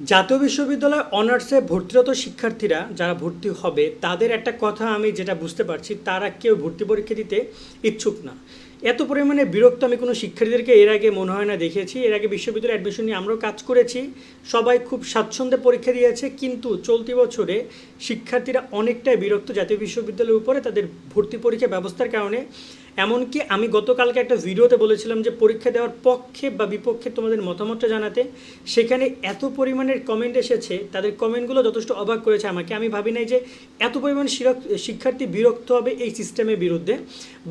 জাতীয় বিশ্ববিদ্যালয় অনার্সে ভর্তিরত শিক্ষার্থীরা যারা ভর্তি হবে, তাদের একটা কথা আমি যেটা বুঝতে পারছি, তারা কেউ ভর্তি পরীক্ষা দিতে ইচ্ছুক না। এত পরিমাণে বিরক্ত আমি কোনো শিক্ষার্থীদেরকে এর আগে মনে হয় না দেখেছি। এর আগে বিশ্ববিদ্যালয়ে অ্যাডমিশন নিয়ে আমরাও কাজ করেছি। সবাই খুব স্বাচ্ছন্দ্যে পরীক্ষা দিয়েছে, কিন্তু চলতি বছরে শিক্ষার্থীরা অনেকটাই বিরক্ত জাতীয় বিশ্ববিদ্যালয়ের উপরে তাদের ভর্তি পরীক্ষা ব্যবস্থার কারণে। এমনকি আমি গতকালকে একটা ভিডিওতে বলেছিলাম যে পরীক্ষা দেওয়ার পক্ষে বা বিপক্ষে তোমাদের মতামতটা জানাতে। সেখানে এত পরিমাণের কমেন্ট এসেছে, তাদের কমেন্টগুলো যথেষ্ট অবাক করেছে আমাকে। আমি ভাবি নাই যে এত পরিমাণ শিক্ষার্থী বিরক্ত হবে এই সিস্টেমের বিরুদ্ধে।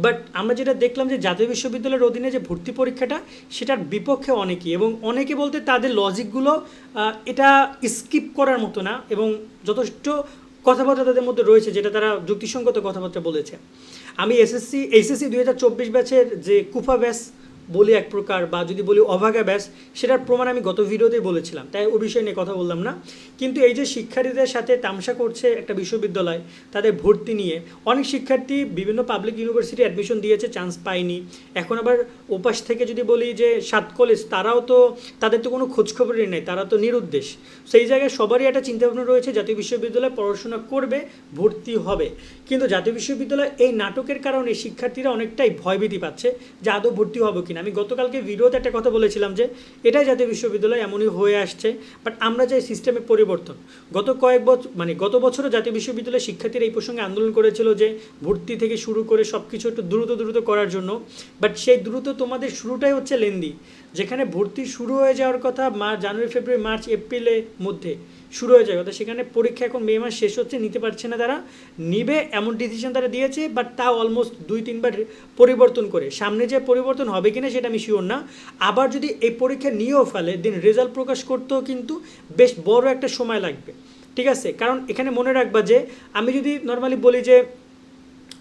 বাট আমরা যেটা দেখলাম যে জাতীয় বিশ্ববিদ্যালয়ের অধীনে যে ভর্তি পরীক্ষাটা, সেটার বিপক্ষে অনেকেই। এবং অনেকে বলতে তাদের লজিকগুলো এটা স্কিপ করার মতো না। এবং যথেষ্ট কথাবার্তা তাদের মধ্যে রয়েছে, যেটা তারা যুক্তিসঙ্গত কথাবার্তা বলেছে। আমি এসএসসি এইচএসসি দুই হাজার চব্বিশ ব্যাচের যে কুফা ব্যাচ বলি এক প্রকার বা যদি বলি অভাগা ব্যাস, সেটার প্রমাণ আমি গত ভিডিওতেই বলেছিলাম। তাই ও বিষয় নিয়ে কথা বললাম না। কিন্তু এই যে শিক্ষার্থীদের সাথে তামসা করছে একটা বিশ্ববিদ্যালয়, তাদের ভর্তি নিয়ে, অনেক শিক্ষার্থী বিভিন্ন পাবলিক ইউনিভার্সিটি অ্যাডমিশন দিয়েছে চান্স পায়নি। এখন আবার ওপাশ থেকে যদি বলি যে সাত কলেজ তারাও তো, তাদের তো কোনো খোঁজখবরই নেই, তারা তো নিরুদ্দেশ। সেই জায়গায় সবারই একটা চিন্তাভাবনা রয়েছে, জাতীয় বিশ্ববিদ্যালয়ে পড়াশোনা করবে, ভর্তি হবে। কিন্তু জাতীয় বিশ্ববিদ্যালয় এই নাটকের কারণে শিক্ষার্থীরা অনেকটাই ভয়ভীতি পাচ্ছে যে আদৌ ভর্তি হবে কিনা। আমি গতকালকে ভিডিওতে একটা কথা বলেছিলাম যে, এটাই জাতীয় বিশ্ববিদ্যালয় এমনই হয়ে আসছে বাট আমরা চাই সিস্টেমে পরিবর্তন, গত কয়েক বছর মানে গত বছরও জাতীয় বিশ্ববিদ্যালয়ের শিক্ষার্থীরা এই প্রসঙ্গে আন্দোলন করেছিল যে, ভর্তি থেকে শুরু করে সব কিছু একটু দ্রুত দ্রুত করার জন্য বাট সেই দ্রুত তোমাদের শুরুটাই হচ্ছে লেন্দি, যেখানে ভর্তি শুরু হয়ে যাওয়ার কথা মা, জানুয়ারি, ফেব্রুয়ারি, মার্চ এপ্রিলের মধ্যে শুরু হয়ে যায় কথা সেখানে পরীক্ষা এখন মে মাস শেষ হচ্ছে, নিতে পারছে না তারা, নিবে এমন ডিসিশন তারা দিয়েছে বাট তা অলমোস্ট দুই, তিনবার পরিবর্তন করে, সামনে যে পরিবর্তন হবে কিনা সেটা আমি শিওর না। আবার যদি এই পরীক্ষা নিয়েও ফেলে দিন রেজাল্ট প্রকাশ করতেও কিন্তু বেশ বড় একটা সময় লাগবে। ঠিক আছে? কারণ এখানে মনে রাখবা যে, আমি যদি নর্মালি বলি যে,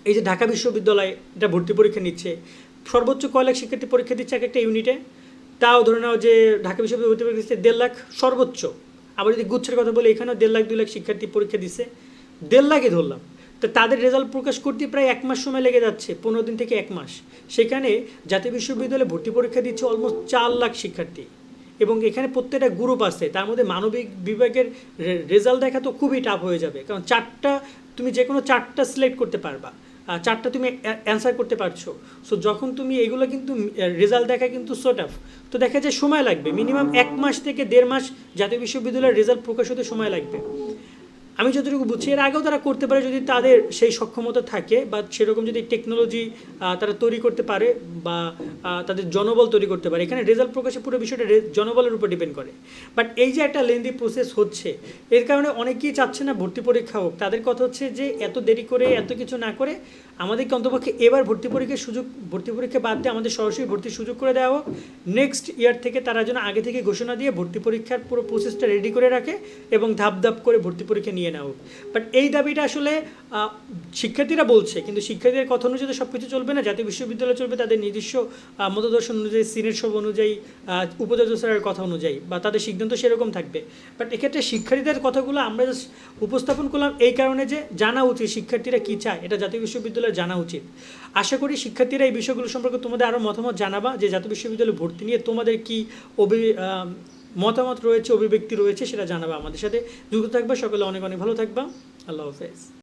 এই যে ঢাকা বিশ্ববিদ্যালয় এটা ভর্তি পরীক্ষা নিচ্ছে, সর্বোচ্চ কয় লাখ শিক্ষার্থী পরীক্ষা দিচ্ছে এক একটা ইউনিটে? তাও ধরে নাও যে ঢাকা বিশ্ববিদ্যালয় ভর্তি পরীক্ষা দিচ্ছে দেড় লাখ সর্বোচ্চ। আবার যদি গুচ্ছের কথা বলি, এখানেও দেড় লাখ, দুই লাখ শিক্ষার্থী পরীক্ষা দিচ্ছে। দেড় লাখই ধরলাম। তো তাদের রেজাল্ট প্রকাশ করতে প্রায় এক মাস সময় লেগে যাচ্ছে, পনেরো দিন থেকে এক মাস। সেখানে জাতীয় বিশ্ববিদ্যালয়ে ভর্তি পরীক্ষা দিচ্ছে অলমোস্ট চার লাখ শিক্ষার্থী। এবং এখানে প্রত্যেকটা গ্রুপ আছে, তার মধ্যে মানবিক বিভাগের রেজাল্ট দেখা তো খুবই টাফ হয়ে যাবে। কারণ চারটা, তুমি যে কোনো চারটা সিলেক্ট করতে পারবা। চারটা তুমি অ্যান্সার করতে পারছ। সো যখন তুমি এগুলো কিন্তু রেজাল্ট দেখা কিন্তু সো টাফ তো দেখা যায় সময় লাগবে। মিনিমাম এক মাস থেকে দেড় মাস জাতীয় বিশ্ববিদ্যালয়ের রেজাল্ট প্রকাশ হতে সময় লাগবে। আমি যতটুকু বুঝছি, এর আগেও তারা করতে পারে যদি তাদের সেই সক্ষমতা থাকে বা সেরকম যদি টেকনোলজি তারা তৈরি করতে পারে বা তাদের জনবল তৈরি করতে পারে। এখানে রেজাল্ট প্রকাশে পুরো বিষয়টা জনবলের উপর ডিপেন্ড করে। বাট এই যে একটা লেন্দি প্রসেস হচ্ছে, এর কারণে অনেকেই চাচ্ছে না ভর্তি পরীক্ষা হোক। তাদের কথা হচ্ছে যে, এত দেরি করে, এত কিছু না করে আমাদেরকে অন্তপক্ষে এবার ভর্তি পরীক্ষার সুযোগ, ভর্তি পরীক্ষা বাদ দিয়ে আমাদের সরাসরি ভর্তির সুযোগ করে দেওয়া হোক। নেক্সট ইয়ার থেকে তারা যেন আগে থেকে ঘোষণা দিয়ে ভর্তি পরীক্ষার পুরো প্রসেসটা রেডি করে রাখে এবং ধাপ ধাপ করে ভর্তি পরীক্ষা নিয়ে নেওয়া হোক বাট এই দাবিটা আসলে শিক্ষার্থীরা বলছে, কিন্তু শিক্ষার্থীদের কথা অনুযায়ী সব কিছু চলবে না। জাতীয় বিশ্ববিদ্যালয় চলবে তাদের নিজস্ব মতদর্শন অনুযায়ী সিনেট সব অনুযায়ী উপাচার্য স্যারের কথা অনুযায়ী, বা তাদের সিদ্ধান্ত সেরকম থাকবে। বাট এক্ষেত্রে শিক্ষার্থীদের কথাগুলো আমরা উপস্থাপন করলাম এই কারণে যে জানা উচিত শিক্ষার্থীরা কী চায়, এটা জাতীয় বিশ্ববিদ্যালয়ে জানা উচিত। আশা করি শিক্ষার্থীরা এই বিষয়গুলো সম্পর্কে তোমাদের আরও মতামত জানাবা, যে জাতীয় বিশ্ববিদ্যালয়ে ভর্তি নিয়ে তোমাদের কি অভি মতামত রয়েছে, অভিব্যক্তি রয়েছে, সেটা জানাবে আমাদের সাথে। যুক্ত থাকবা, সকলে অনেক অনেক ভালো থাকবা। আল্লাহ হাফেজ।